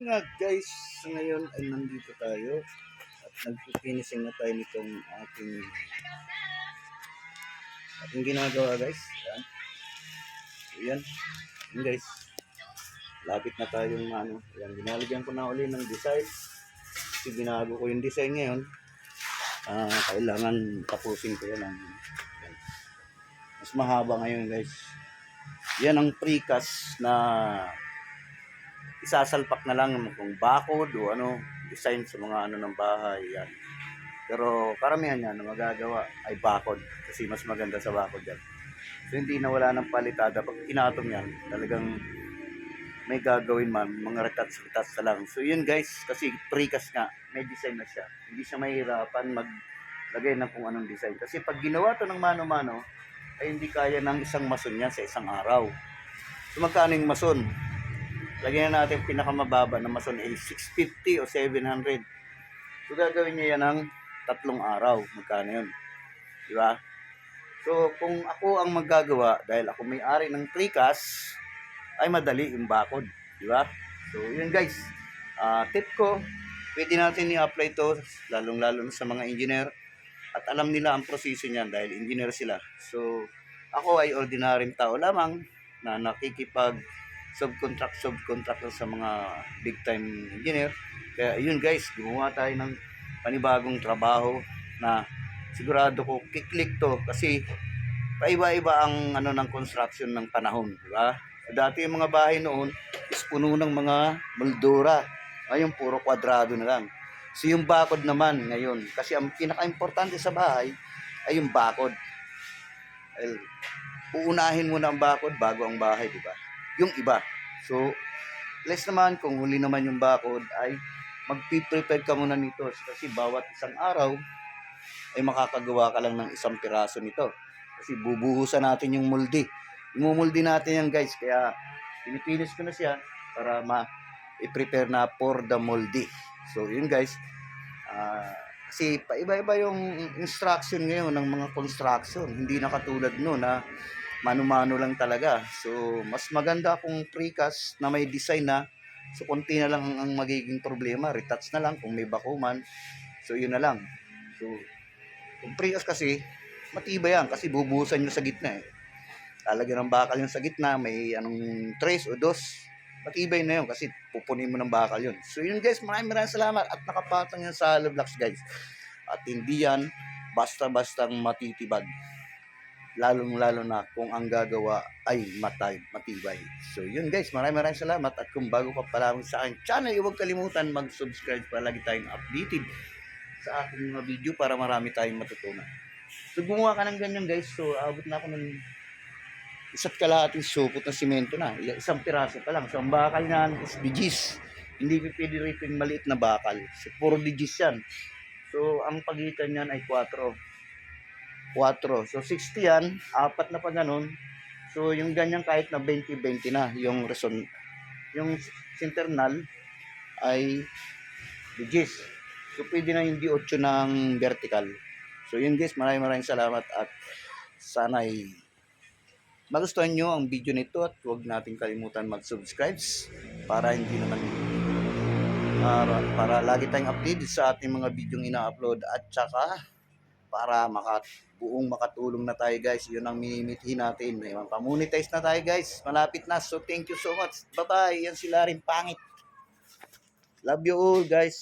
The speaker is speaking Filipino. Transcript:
Nga guys, ngayon ay nandito tayo at nagpipinising na tayo nitong ating ating ginagawa guys. Yan. So, yan. Guys. Lapit na tayong ano. Yan, binalagyan ko na uli ng design. Kasi binago ko yung design ngayon. Ah, kailangan tapusin ko yan. Ang. Mas mahaba ngayon guys. Yan ang precast na isasalpak na lang kung bakod o ano, design sa mga ano ng bahay, yan. Pero karamihan yan na magagawa ay bakod kasi mas maganda sa bakod yan. So hindi na wala ng palitada. Pag kinatong yan, talagang may gagawin man, mga retats-retats na lang. So yun guys, kasi precast nga, may design na siya. Hindi siya mahirapan maglagay ng kung anong design. Kasi pag ginawa to ng mano-mano, ay hindi kaya ng isang mason yan sa isang araw. So magkano yung mason? Lagyan na natin pinakamababa na mason ay 650 o 700. So gagawin niya yan ng tatlong araw. Magkano yun? Di ba? So kung ako ang maggagawa, dahil ako may-ari ng precast, ay madali yung bakod. Di ba? So yun guys. Ah, tip ko, pwede natin i-apply to lalong-lalo sa mga engineer at alam nila ang proseso niyan dahil engineer sila. So ako ay ordinaryong tao lamang na nakikipag subcontract subcontract sa mga big time engineer. Kaya yun guys, gumawa tayo ng panibagong trabaho na sigurado ko kiklik to kasi paiba-iba ang ano ng construction ng panahon, di ba? Dati yung mga bahay noon is puno ng mga moldura. Ngayon puro kwadrado na lang. So yung bakod naman ngayon, kasi ang pinaka-importante sa bahay ay yung bakod. Well, uunahin mo na ang bakod bago ang bahay, di ba? Yung iba. So, less naman kung huli naman yung bakod ay mag-prepare ka muna nito kasi bawat isang araw ay makakagawa ka lang ng isang piraso nito. Kasi bubuhusan natin yung molde. Imumuldi natin yan guys, kaya pinipinis ko na siya para ma i-prepare na for the moldy. So yun guys, ah, kasi paiba-iba yung instruction ngayon ng mga construction. Hindi na katulad no na mano-mano lang talaga. So mas maganda kung precast na may design na So konti na lang ang, magiging problema, retouch na lang kung may bakuman. So yun na lang. So kung precast kasi matibay yan kasi bubuhusan nyo sa gitna eh. Lalagyan ng bakal yung sa gitna, may anong trace o dos. Matibay na yun kasi pupunin mo ng bakal yun. So yun guys, maraming maraming salamat at nakapatong yan sa hollow blocks guys. At hindi yan basta-bastang matitibag. Lalong lalo na kung ang gagawa ay matay, matibay. So yun guys, maraming maraming salamat at kung bago ka pa lamang sa aking channel, huwag kalimutan mag-subscribe para lagi tayong updated sa aking mga video para marami tayong matutunan. So gumawa ka ng ganyan guys, so abot na ako ng isa't kalahating supot na simento na. Isang piraso pa lang. So, ang bakal niyan is digis. Hindi pwede rito yung maliit na bakal. So, puro digis yan. So, ang pagitan niyan ay 4. 4. So, 60 yan. Apat na pa ganun. So, yung ganyan kahit na 20-20 na. Yung reson, yung internal ay digis. So, pwede na hindi 8 ng vertical. So, yun guys. Maraming maraming salamat at sana ay magustuhan nyo ang video nito at huwag natin kalimutan mag-subscribe para hindi naman para, para lagi tayong updated sa ating mga video ina-upload at saka para maka, buong makatulong na tayo guys. Yun ang minimithi natin. May pamonetize na tayo guys. Malapit na. So thank you so much. Bye bye yan sila rin. Pangit. Love you all guys